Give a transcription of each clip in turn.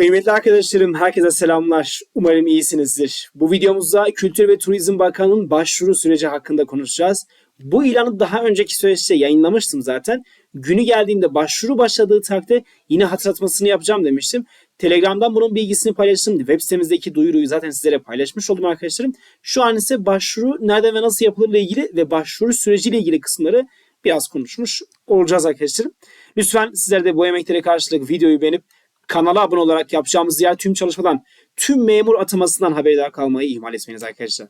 Kıymetli arkadaşlarım, herkese selamlar. Umarım iyisinizdir. Bu videomuzda Kültür ve Turizm Bakanı'nın başvuru süreci hakkında konuşacağız. Bu ilanı daha önceki süreçte yayınlamıştım zaten. Günü geldiğinde başvuru başladığı takdirde yine hatırlatmasını yapacağım demiştim. Telegram'dan bunun bilgisini paylaştım. Web sitemizdeki duyuruyu zaten sizlere paylaşmış oldum arkadaşlarım. Şu an ise başvuru nerede ve nasıl yapılır ile ilgili ve başvuru süreciyle ilgili kısımları biraz konuşmuş olacağız arkadaşlarım. Lütfen sizler de bu emeklere karşılık videoyu beğenip kanala abone olarak yapacağımız diğer tüm çalışmadan, tüm memur atamasından haberdar kalmayı ihmal etmeyiniz arkadaşlar.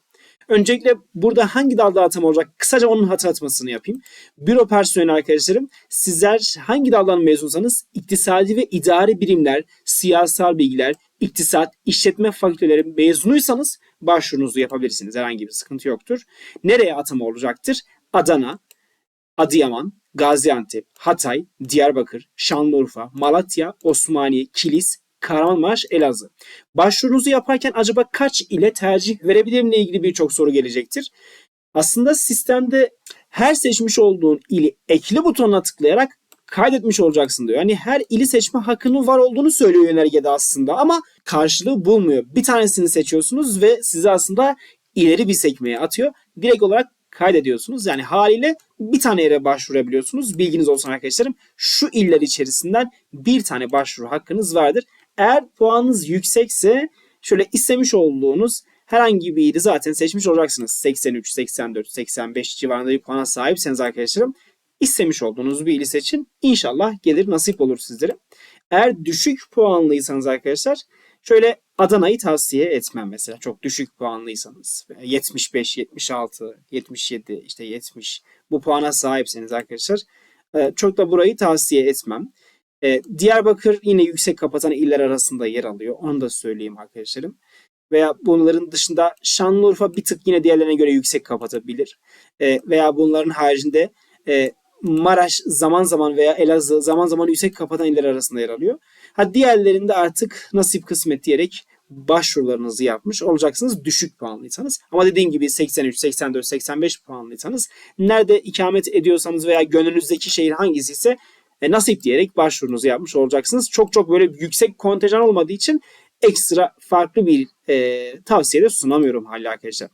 Öncelikle burada hangi dalda atama olacak? Kısaca onun hatırlatmasını yapayım. Büro personeli arkadaşlarım, sizler hangi daldan mezunsanız iktisadi ve idari bilimler, siyasal bilgiler, iktisat, işletme fakülteleri mezunuysanız başvurunuzu yapabilirsiniz. Herhangi bir sıkıntı yoktur. Nereye atama olacaktır? Adana, Adıyaman, Gaziantep, Hatay, Diyarbakır, Şanlıurfa, Malatya, Osmaniye, Kilis, Kahramanmaraş, Elazığ. Başvurunuzu yaparken acaba kaç ile tercih verebilirim ile ilgili birçok soru gelecektir. Aslında sistemde her seçmiş olduğun ili ekli butonuna tıklayarak kaydetmiş olacaksın diyor. Yani her ili seçme hakkının var olduğunu söylüyor yönergede aslında ama karşılığı bulmuyor. Bir tanesini seçiyorsunuz ve sizi aslında ileri bir sekmeye atıyor. Direkt olarak kaydediyorsunuz. Yani haliyle bir tane yere başvurabiliyorsunuz. Bilginiz olsun arkadaşlarım. Şu iller içerisinden bir tane başvuru hakkınız vardır. Eğer puanınız yüksekse şöyle istemiş olduğunuz herhangi bir ili zaten seçmiş olacaksınız. 83, 84, 85 civarında bir puana sahipseniz arkadaşlarım istemiş olduğunuz bir ili seçin. İnşallah gelir nasip olur sizlere. Eğer düşük puanlıysanız arkadaşlar şöyle Adana'yı tavsiye etmem mesela. Çok düşük puanlıysanız. 75, 76, 77, işte 70 bu puana sahipseniz arkadaşlar e, çok da burayı tavsiye etmem. E, Diyarbakır yine yüksek kapatan iller arasında yer alıyor. Onu da söyleyeyim arkadaşlarım. Veya bunların dışında Şanlıurfa bir tık yine diğerlerine göre yüksek kapatabilir. E, veya bunların haricinde Maraş zaman zaman veya Elazığ zaman zaman yüksek kapatan iller arasında yer alıyor. Ha diğerlerinde artık nasip kısmet diyerek başvurularınızı yapmış olacaksınız düşük puanlıysanız. Ama dediğim gibi 83, 84, 85 puanlıysanız nerede ikamet ediyorsanız veya gönlünüzdeki şehir hangisi ise e, nasip diyerek başvurunuzu yapmış olacaksınız. Çok çok böyle yüksek kontenjan olmadığı için ekstra farklı bir e, tavsiye de sunamıyorum hala arkadaşlar.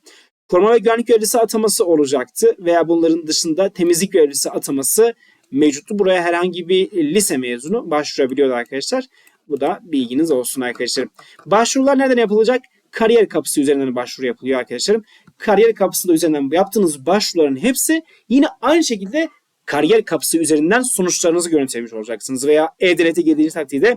Koruma ve güvenlik görevlisi ataması olacaktı veya bunların dışında temizlik görevlisi ataması mevcuttu. Buraya herhangi bir lise mezunu başvurabiliyordu arkadaşlar. Bu da bilginiz olsun arkadaşlarım. Başvurular nereden yapılacak? Kariyer kapısı üzerinden başvuru yapılıyor arkadaşlarım. Kariyer kapısında üzerinden yaptığınız başvuruların hepsi yine aynı şekilde kariyer kapısı üzerinden sonuçlarınızı görüntülemiş olacaksınız. Veya E-Devlet'e girdiğiniz takdirde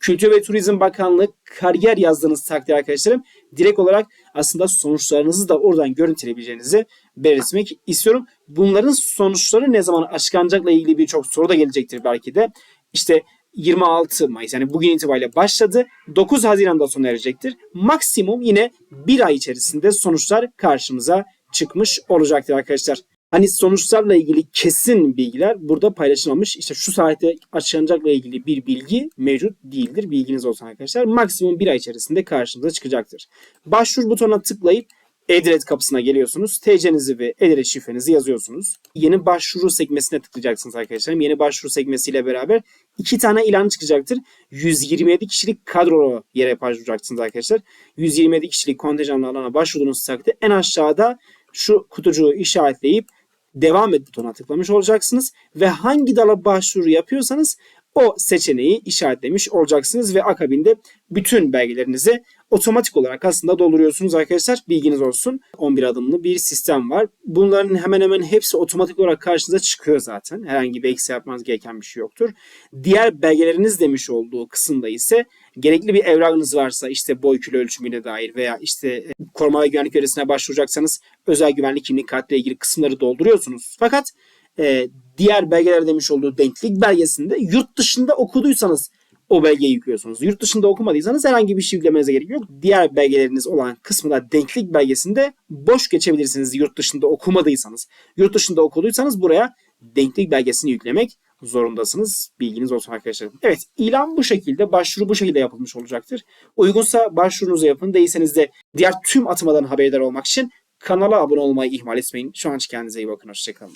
Kültür ve Turizm Bakanlığı kariyer yazdığınız takdir arkadaşlarım direkt olarak aslında sonuçlarınızı da oradan görüntüleyebileceğinizi belirtmek istiyorum. Bunların sonuçları ne zaman açıklanacakla ilgili birçok soru da gelecektir belki de. İşte 26 Mayıs yani bugün itibariyle başladı. 9 Haziran'da sona erecektir. Maksimum yine bir ay içerisinde sonuçlar karşımıza çıkmış olacaktır arkadaşlar. Hani sonuçlarla ilgili kesin bilgiler burada paylaşılmamış. İşte şu saatte açıklanacakla ilgili bir bilgi mevcut değildir. Bilginiz olsun arkadaşlar. Maksimum bir ay içerisinde karşınıza çıkacaktır. Başvur butonuna tıklayıp e-Devlet kapısına geliyorsunuz. TC'nizi ve e-Devlet şifrenizi yazıyorsunuz. Yeni başvuru sekmesine tıklayacaksınız arkadaşlar. Yeni başvuru sekmesiyle beraber iki tane ilan çıkacaktır. 127 kişilik kadrolu yere başvuracaksınız arkadaşlar. 127 kişilik kontenjanlı alana başvurduğunuz takdirde en aşağıda şu kutucuğu işaretleyip devam et butonuna tıklamış olacaksınız. Ve hangi dala başvuru yapıyorsanız o seçeneği işaretlemiş olacaksınız ve akabinde bütün belgelerinizi otomatik olarak aslında dolduruyorsunuz arkadaşlar. Bilginiz olsun. 11 adımlı bir sistem var. Bunların hemen hemen hepsi otomatik olarak karşınıza çıkıyor zaten. Herhangi bir eksi yapmanız gereken bir şey yoktur. Diğer belgeleriniz demiş olduğu kısımda ise gerekli bir evrakınız varsa işte boy kilo ölçümüne dair veya işte e, koruma ve güvenlik yöresine başvuracaksanız özel güvenlik kimlik kartıyla ilgili kısımları dolduruyorsunuz. Fakat e, diğer belgeler demiş olduğu denklik belgesinde yurt dışında okuduysanız o belgeyi yüklüyorsunuz. Yurt dışında okumadıysanız herhangi bir şey yüklemenize gerek yok. Diğer belgeleriniz olan kısmında denklik belgesinde boş geçebilirsiniz yurt dışında okumadıysanız. Yurt dışında okuduysanız buraya denklik belgesini yüklemek zorundasınız. Bilginiz olsun arkadaşlar. Evet ilan bu şekilde başvuru bu şekilde yapılmış olacaktır. Uygunsa başvurunuzu yapın. Değilseniz de diğer tüm atamadan haberdar olmak için kanala abone olmayı ihmal etmeyin. Şu an kendinize iyi bakın. Hoşçakalın.